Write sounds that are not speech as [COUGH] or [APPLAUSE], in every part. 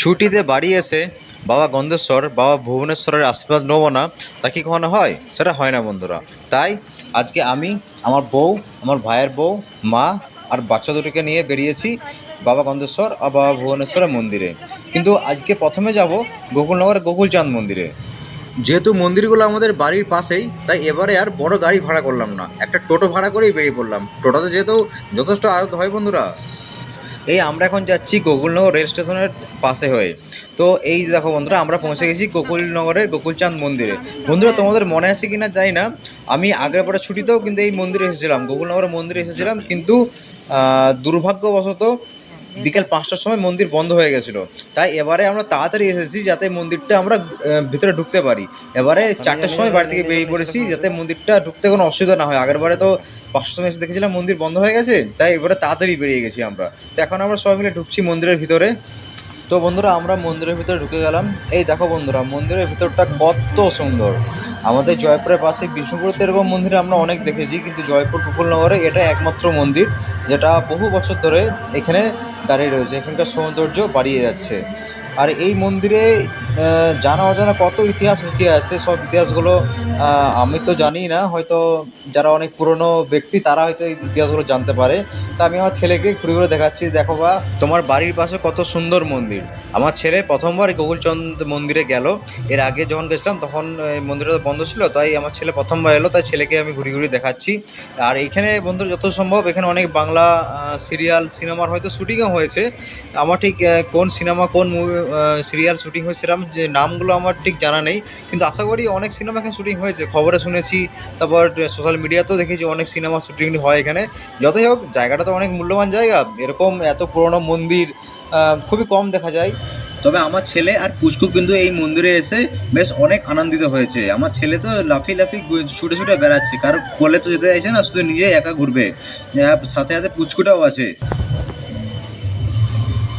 ছুটিতে বাড়ি এসে বাবা গন্ধেশ্বর, বাবা ভুবনেশ্বরের আশীর্বাদ নেব না, তা কি কখনো হয়? সেটা হয় না, বন্ধুরা। তাই আজকে আমি আমার বউ, আমার ভাইয়ের বউ, মা আর বাচ্চা দুটোকে নিয়ে বেরিয়েছি বাবা গন্ধেশ্বর আর বাবা ভুবনেশ্বরের মন্দিরে। কিন্তু আজকে প্রথমে যাব গোকুলনগরের গোকুলচাঁদ মন্দিরে। যেহেতু মন্দিরগুলো আমাদের বাড়ির পাশেই, তাই এবারে আর বড় গাড়ি ভাড়া করলাম না। একটা টোটো ভাড়া করেই বেরিয়ে পড়লাম। টোটোতে যেহেতু যথেষ্ট আয়ত হয়, বন্ধুরা। এই আমরা এখন যাচ্ছি গোকুলনগর রেল স্টেশনের পাশে হয়ে। তো এই যে দেখো বন্ধুরা, আমরা পৌঁছে গেছি গোকুলনগরের গোকুলচাঁদ মন্দিরে। বন্ধুরা, তোমাদের মনে আছে কি না জানি না। আমি আগের পরে ছুটিতেও কিন্তু এই মন্দিরে এসেছিলাম, গোকুলনগরের মন্দিরে এসেছিলাম। কিন্তু দুর্ভাগ্যবশত বিকেল পাঁচটার সময় মন্দির বন্ধ হয়ে গেছিল। তাই এবারে আমরা তাড়াতাড়ি এসেছি যাতে মন্দিরটা আমরা ভিতরে ঢুকতে পারি। এবারে চারটার সময় বাড়ি থেকে বেরিয়ে পড়েছি যাতে মন্দিরটা ঢুকতে কোনো অসুবিধা না হয়। আগেরবারে তো পাঁচটার সময় এসে দেখেছিলাম মন্দির বন্ধ হয়ে গেছে তাই এবারে তাড়াতাড়ি বেরিয়ে গেছি আমরা। তো এখন আমরা সবাই মিলে ঢুকছি মন্দিরের ভিতরে। তো বন্ধুরা, আমরা মন্দিরের ভিতরে ঢুকে গেলাম। এই দেখো বন্ধুরা, মন্দিরের ভিতরটা কত সুন্দর। আমাদের জয়পুরের পাশে বিষ্ণুপুরতে এরকম মন্দির আমরা অনেক দেখেছি, কিন্তু জয়পুর গোকুলনগরে এটা একমাত্র মন্দির, যেটা বহু বছর ধরে এখানে দাঁড়িয়ে রয়েছে। এখানকার সৌন্দর্য বাড়িয়ে যাচ্ছে। আর এই মন্দিরে জানা অজানা কত ইতিহাস লুকিয়ে আছে, সব ইতিহাসগুলো আমি তো জানি না, হয়তো যারা অনেক পুরনো ব্যক্তি, তারা হয়তো এই ইতিহাসগুলো জানতে পারে। তা আমি আমার ছেলেকে ঘুরে ঘুরে দেখাচ্ছি, দেখো বা। তোমার বাড়ির পাশে কত সুন্দর মন্দির। আমার ছেলে প্রথমবার গোকুলচন্দ মন্দিরে গেল। এর আগে যখন গেছিলাম, তখন এই মন্দিরটা বন্ধ ছিল, তাই আমার ছেলে প্রথমবার এলো, তাই ছেলেকে আমি ঘুরে ঘুরে দেখাচ্ছি। আর এইখানে বন্ধুরা, যত সম্ভব, এখানে অনেক বাংলা সিরিয়াল, সিনেমার হয়তো শুটিংও হয়েছে। আমার ঠিক কোন সিনেমা, কোন মুভি সিরিয়াল শুটিং হয়েছে সেরকম যে নামগুলো আমার ঠিক জানা নেই, কিন্তু আশা করি অনেক সিনেমা এখানে শুটিং হয়েছে। খবরে শুনেছি, তারপর সোশ্যাল মিডিয়াতেও দেখেছি অনেক সিনেমা শুটিং হয় এখানে। যতই হোক, জায়গাটা তো অনেক মূল্যবান জায়গা। এরকম এত পুরনো মন্দির খুবই কম দেখা যায়। তবে আমার ছেলে আর পুচকু কিন্তু এই মন্দিরে এসে বেশ অনেক আনন্দিত হয়েছে। আমার ছেলে তো লাফি লাফি ছুটে ছুটে বেড়াচ্ছে। কারও কোলে তো যেতে চাইছে না, শুধু নিজে একা ঘুরবে। সাথে সাথে পুচকুটাও আছে।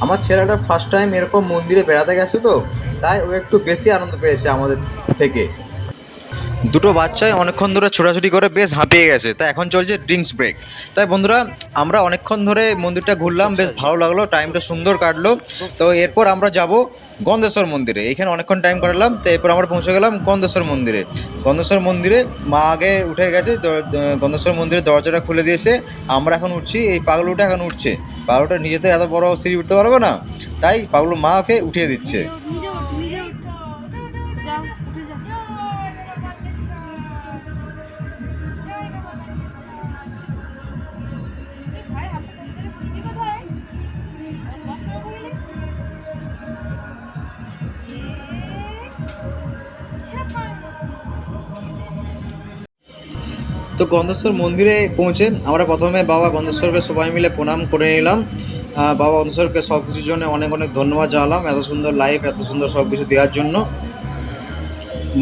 আমার ছেলেটা ফার্স্ট টাইম এরকম মন্দিরে বেড়াতে গেছে তো, তাই ও একটু বেশি আনন্দ পেয়েছে আমাদের থেকে। দুটো বাচ্চাই অনেকক্ষণ ধরে ছোটাছুটি করে বেশ হাঁপিয়ে গেছে। তাই এখন চলছে ড্রিঙ্কস ব্রেক তাই বন্ধুরা, আমরা অনেকক্ষণ ধরে মন্দিরটা ঘুরলাম, বেশ ভালো লাগল টাইমটা সুন্দর কাটলো। তো এরপর আমরা যাব গন্ধেশ্বর মন্দিরে। এখানে অনেকক্ষণ টাইম কাটালাম, তো এরপর আমরা পৌঁছে গেলাম গন্ধেশ্বর মন্দিরে। গন্ধেশ্বর মন্দিরে মা আগে উঠে গেছে গন্ধেশ্বর মন্দিরের দরজাটা খুলে দিয়েছে। আমরা এখন উঠছি, এই পাগলুটা এখন উঠছে। পাগলুটা নিজে তো এত বড় সিঁড়ি উঠতে পারবে না। তাই পাগলু মা ওকে উঠিয়ে দিচ্ছে। তো গন্ধেশ্বর মন্দিরে পৌঁছে আমরা প্রথমে বাবা গন্ধেশ্বরকে সবাই মিলে প্রণাম করে নিলাম। বাবা গন্ধেশ্বরকে সব কিছুর জন্য অনেক অনেক ধন্যবাদ জানালাম এত সুন্দর লাইফ এত সুন্দর সব কিছু দেওয়ার জন্য।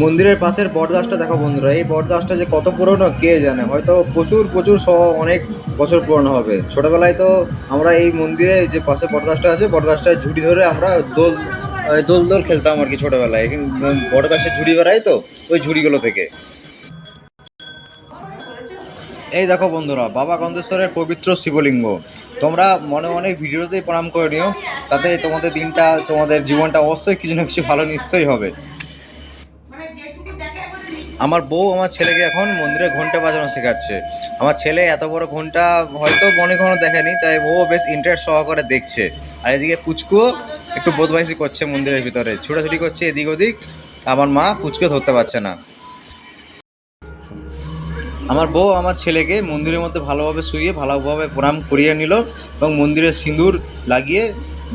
মন্দিরের পাশের বট গাছটা দেখো বন্ধুরা, এই বট গাছটা যে কত পুরনো কে জানে? হয়তো প্রচুর প্রচুর সহ অনেক বছর পুরনো হবে। ছোটোবেলায় তো আমরা এই মন্দিরে যে পাশে বট গাছটা আছে বট গাছটায় ঝুড়ি ধরে আমরা দোল দোল দোল খেলতাম আর কি ছোটোবেলায়। এখানে বট গাছের ঝুড়ি বেড়াই তো ওই ঝুড়িগুলো থেকে। এই দেখো বন্ধুরা, বাবা গন্ধেশ্বরের পবিত্র শিবলিঙ্গ। তোমরা মনে মনে ভিডিওতেই প্রণাম করে নিও, তাতে তোমাদের দিনটা, তোমাদের জীবনটা অবশ্যই কিছু না কিছু ভালো নিশ্চয়ই হবে। আমার বউ আমার ছেলেকে এখন মন্দিরে ঘণ্টা বাজানো শেখাচ্ছে। আমার ছেলে এত বড় ঘণ্টা হয়তো মনে কখনো দেখেনি, তাই ও বেশ ইন্টারেস্ট সহকারে দেখছে। আর এদিকে পুচকুও একটু বদমাইশি করছে মন্দিরের ভিতরে, ছুটাছুটি করছে এদিক ওদিক। আমার মা পুচকে ধরতে পারছে না। আমার বউ আমার ছেলেকে মন্দিরের মধ্যে ভালোভাবে শুয়ে, ভালোভাবে প্রণাম করিয়ে নিল এবং মন্দিরে সিঁদুর লাগিয়ে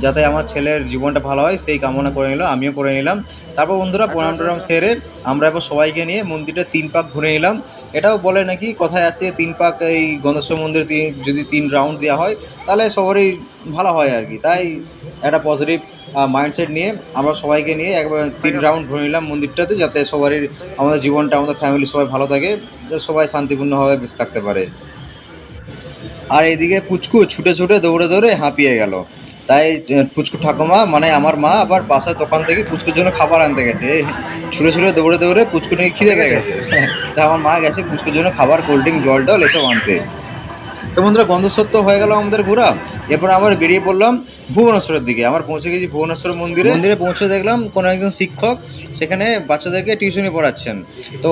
যাতে আমার ছেলের জীবনটা ভালো হয়, সেই কামনা করে নিল, আমিও করে নিলাম। তারপর বন্ধুরা প্রণাম টনাম সেরে আমরা এবার সবাইকে নিয়ে মন্দিরে তিন পাক ঘুরে নিলাম। এটাও বলে নাকি কথায় আছে, তিন পাক এই গন্ধেশ্বর মন্দিরে যদি তিন রাউন্ড দেওয়া হয়, তাহলে সবারই ভালো হয় আর কি। তাই একটা পজিটিভ মাইন্ডসেট নিয়ে আমরা সবাইকে নিয়ে একবার তিন রাউন্ড ঘুরে নিলাম মন্দিরটাতে যাতে সবারই আমাদের জীবনটা আমাদের ফ্যামিলি সবাই ভালো থাকে সবাই শান্তিপূর্ণভাবে বেঁচে থাকতে পারে। আর এইদিকে পুচকু ছুটে ছুটে দৌড়ে দৌড়ে হাঁপিয়ে গেল। তাই পুচকু ঠাকুমা মানে আমার মা আবার পাশের দোকান থেকে পুচকুর জন্য খাবার আনতে গেছে। ছুটে ছুটে দৌড়ে দৌড়ে পুচকু নাকি খিদে পেয়ে গেছে। [LAUGHS] তাই আমার মা গেছে পুচকুর জন্য খাবার কোল্ড ড্রিঙ্ক জল টল এসব আনতে। তো বন্ধুরা তো হয়ে গেল আমাদের ঘোরা। এরপর আবার বেরিয়ে পড়লাম ভুবনেশ্বরের দিকে। আমার পৌঁছে গেছি ভুবনেশ্বর মন্দিরে। মন্দিরে পৌঁছে দেখলাম কোনো একজন শিক্ষক সেখানে বাচ্চাদেরকে টিউশনি পড়াচ্ছেন। তো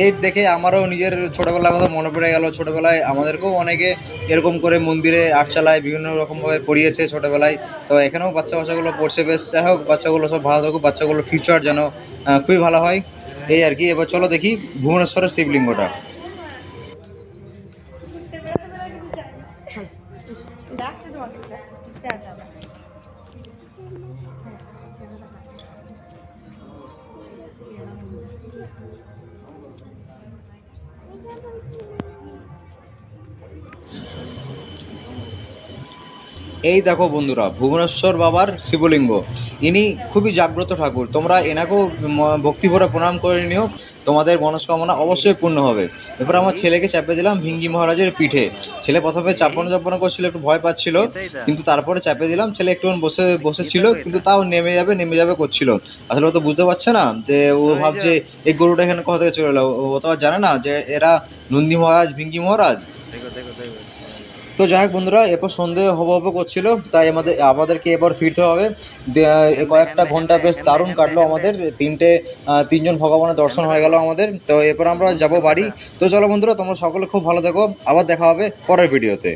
এই দেখে আমারও নিজের ছোটোবেলার কথা মনে পড়ে গেল। ছোটোবেলায় আমাদেরকেও অনেকে এরকম করে মন্দিরে আট চালায়, বিভিন্ন রকমভাবে পড়িয়েছে ছোটোবেলায়। তো এখানেও বাচ্চা বাচ্চাগুলো পড়ছে। বেশ, যাই হোক, বাচ্চাগুলো সব ভালো থাকুক, বাচ্চাগুলোর ফিউচার যেন খুবই ভালো হয়। এই আর কি। এবার চলো দেখি ভুবনেশ্বরের শিবলিঙ্গটা। এই দেখো বন্ধুরা ভুবনেশ্বর বাবার শিবলিঙ্গ। ইনি খুবই জাগ্রত ঠাকুর। তোমরা এনাকেও ভক্তিভরে প্রণাম করে নিও। তোমাদের মনস্কামনা অবশ্যই পূর্ণ হবে। এবার আমার ছেলেকে চাপে দিলাম ভিঙ্গি মহারাজের পিঠে। ছেলে প্রথমে চাপানো চাপানো করছিল, একটু ভয় পাচ্ছিল, কিন্তু তারপরে চাপে দিলাম। ছেলে একটু বসে, বসেছিল, কিন্তু তাও নেমে যাবে নেমে যাবে করছিল। আসলে ও তো বুঝতে পারছে না যে ও ভাবছে, এই গরুটা এখানে কোথা থেকে চলে এলো? ও- তো জানে না যে এরা নন্দী মহারাজ, ভিঙ্গি মহারাজ। তো যাই হোক বন্ধুরা, এরপর সন্ধে হব হব করছিল, তাই আমাদের, আমাদেরকে এবার ফিরতে হবে। কয়েকটা ঘণ্টা বেশ দারুণ কাটলো আমাদের, তিনটে তিনজন ভগবানের দর্শন হয়ে গেল আমাদের, তো এরপর আমরা যাব বাড়ি। তো চলো বন্ধুরা, তোমরা সকলে খুব ভালো থেকো, আবার দেখা হবে পরের ভিডিওতে।